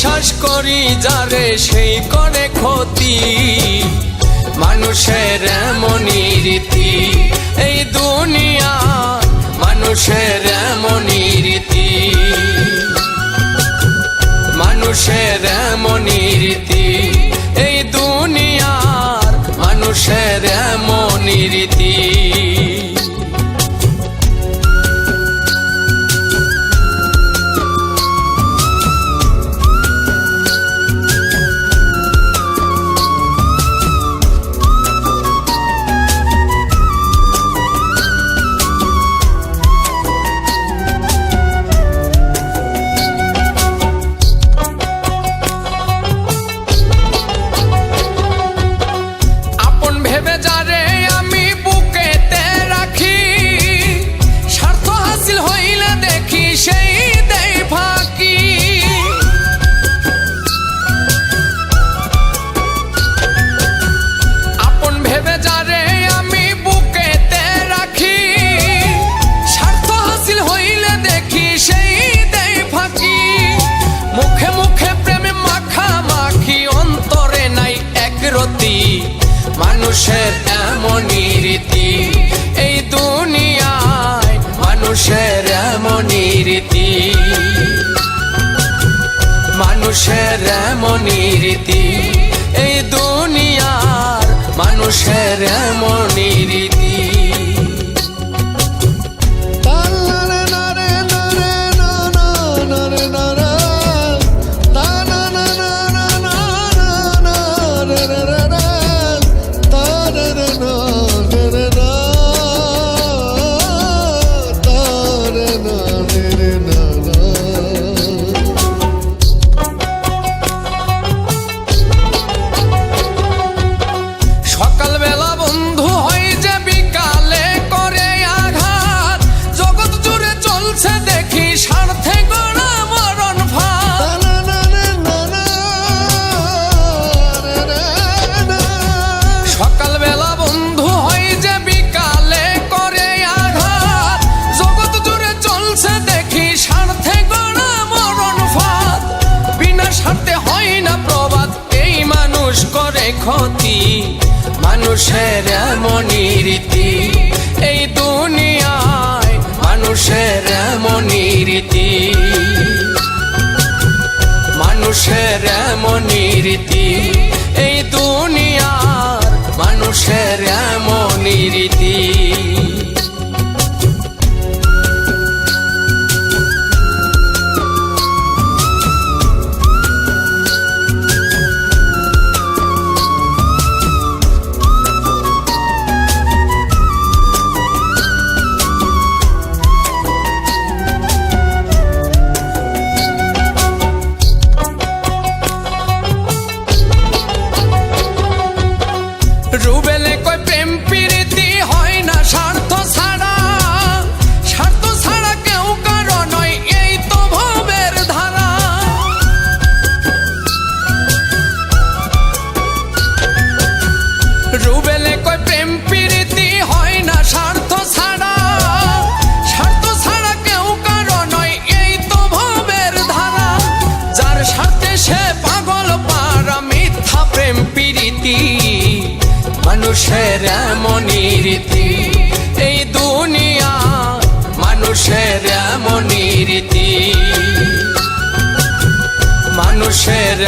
বিশ্বাস করি যারে সেই করে ক্ষতি। মানুষের এমনই রীতি এই দুনিয়া মানুষের এমনই রীতি। মানুষের এমনই রীতি। এই দুনিয়ায় মানুষের এমনই রীতি। মানুষের এমনই রীতি। এই দুনিয়ার মানুষের এমনই রীতি। I don't know. ক্ষতি, মানুষের মনি রীতি। এই দুনিয়ায় মানুষের মনি রীতি। মানুষের মনি রীতি। এই দুনিয়ার মানুষের মনি রীতি। মানুষের এমনই রীতি। এই দুনিয়া মানুষের এমনই রীতি। মানুষের